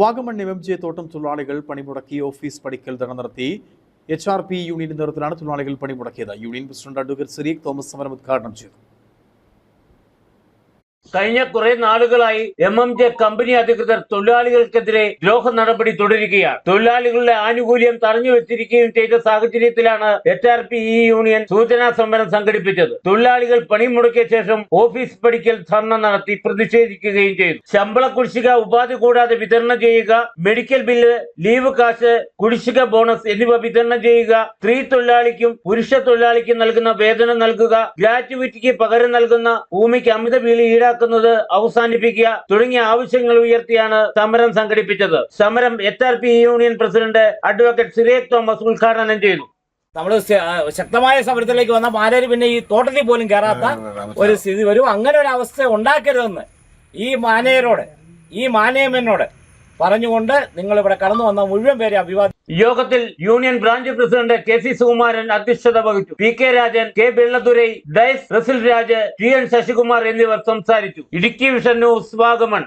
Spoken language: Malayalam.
വാഗമൺ എം എം ജെ തോട്ടം തൊഴിലാളികൾ പണിമുടക്കി ഓഫീസ് പഠിക്കൽ ധർണ നടത്തി. എച്ച് ആർ പി യൂണിയന്റെ നേതൃത്വത്തിലാണ് തൊഴിലാളികൾ പണിമുടക്കിയത്. Union president advocate Sireekh Thomas സമരം ഉദ്ഘാടനം ചെയ്തു. കഴിഞ്ഞ കുറെ നാളുകളായി എം എം ജെ കമ്പനി അധികൃതർ തൊഴിലാളികൾക്കെതിരെ ദ്രോഹ നടപടി തുടരുകയാണ്. തൊഴിലാളികളുടെ ആനുകൂല്യം തടഞ്ഞു വെച്ചിരിക്കുകയും ചെയ്ത സാഹചര്യത്തിലാണ് H R P E union സൂചനാ സമരം സംഘടിപ്പിച്ചത്. തൊഴിലാളികൾ പണി പണിമുടക്കിയ ശേഷം ഓഫീസ് പടിക്കൽ ധർണ നടത്തി പ്രതിഷേധിക്കുകയും ചെയ്തു. ശമ്പള കുടിശ്ശിക ഉപാധി കൂടാതെ വിതരണം ചെയ്യുക മെഡിക്കൽ ബില്ല് ലീവ് കാശ് കുടിശ്ശിക ബോണസ് എന്നിവ വിതരണം ചെയ്യുക സ്ത്രീ തൊഴിലാളിക്കും പുരുഷ തൊഴിലാളിക്കും നൽകുന്ന വേതനം നൽകുക ഗ്രാറ്റുവിറ്റിക്ക് പകരം നൽകുന്ന ഭൂമിക്ക് അമിത വില ഈടാക്കുന്നത് അവസാനിപ്പിക്കുക തുടങ്ങിയ ആവശ്യങ്ങൾ ഉയർത്തിയാണ് സമരം സംഘടിപ്പിച്ചത്. സമരം H R P union president advocate Sirekh Thomas ഉദ്ഘാടനം ചെയ്തു. നമ്മൾ ശക്തമായ സമരത്തിലേക്ക് വന്ന ആരും പിന്നെ ഈ തോട്ടത്തിൽ പോലും കയറാത്ത ഒരു സ്ഥിതി വരും. അങ്ങനെ ഒരു അവസ്ഥ ഉണ്ടാക്കരുതെന്ന് ഈ മാനേയരോട് ഈ മാനേയമനോട് പറഞ്ഞുകൊണ്ട് നിങ്ങൾ ഇവിടെ കടന്നു വന്ന മുഴുവൻ പേരെ അഭിവാദ്യം യോഗത്തിൽ union branch president K C Sukumaran അധ്യക്ഷത വഹിച്ചു. P K Rajan K Vellathurai Dias Russel Raj T N Sasikumar എന്നിവർ സംസാരിച്ചു. Idukki vision news Vagamon.